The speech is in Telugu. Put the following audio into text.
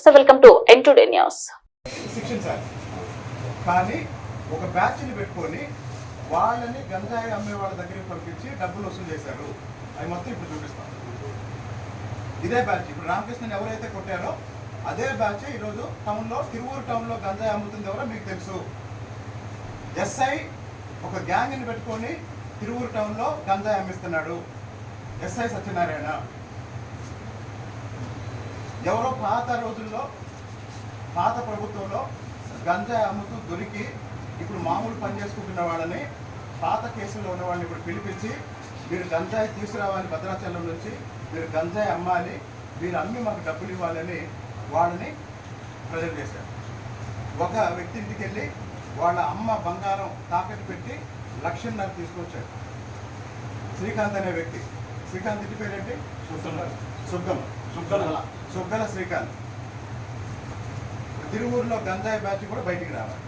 నమస్తే welcome to N today news కానీ ఒక బ్యాచ్ని పెట్టుకొని వాళ్ళని గంజాయి అమ్మే వాళ్ళ దగ్గరికి పంపించి డబ్బులు వసూలు చేశారు. అవి మొత్తం ఇప్పుడు చూపిస్తాం. ఇదే బ్యాచ్. ఇప్పుడు రామకృష్ణని ఎవరైతే కొట్టారో అదే బ్యాచ్ ఈరోజు టౌన్లో తిరువూరు టౌన్లో గంజాయి అమ్ముతుంది ఎవరో మీకు తెలుసు. ఎస్ఐ ఒక గ్యాంగ్ని పెట్టుకొని తిరువూరు టౌన్లో గంజాయి అమ్మిస్తున్నాడు. ఎస్ఐ సత్యనారాయణ. ఎవరో పాత రోజుల్లో పాత ప్రభుత్వంలో గంజాయి అమ్ముతూ దొరికి ఇప్పుడు మామూలు పని చేసుకుంటున్న వాళ్ళని పాత కేసుల్లో ఉన్న వాళ్ళని ఇప్పుడు పిలిపించి మీరు గంజాయి తీసుకురావాలి భద్రాచలం నుంచి మీరు గంజాయి అమ్మాలి మీరు అమ్మి మాకు డబ్బులు ఇవ్వాలని వాళ్ళని ప్రజలు చేశారు. ఒక వ్యక్తి ఇంటికి వెళ్ళి వాళ్ళ అమ్మ బంగారం తాకట్టు పెట్టి లక్షన్నర తీసుకొచ్చాడు. శ్రీకాంత్ అనే వ్యక్తి. శ్రీకాంత్ ఇంటి పేరేంటి? సుగ్గం సుగ్గల సుగ్గల శ్రీకాంత్. తిరువూరులో గంజాయి బ్యాచ్ కూడా బయటికి రావాలి.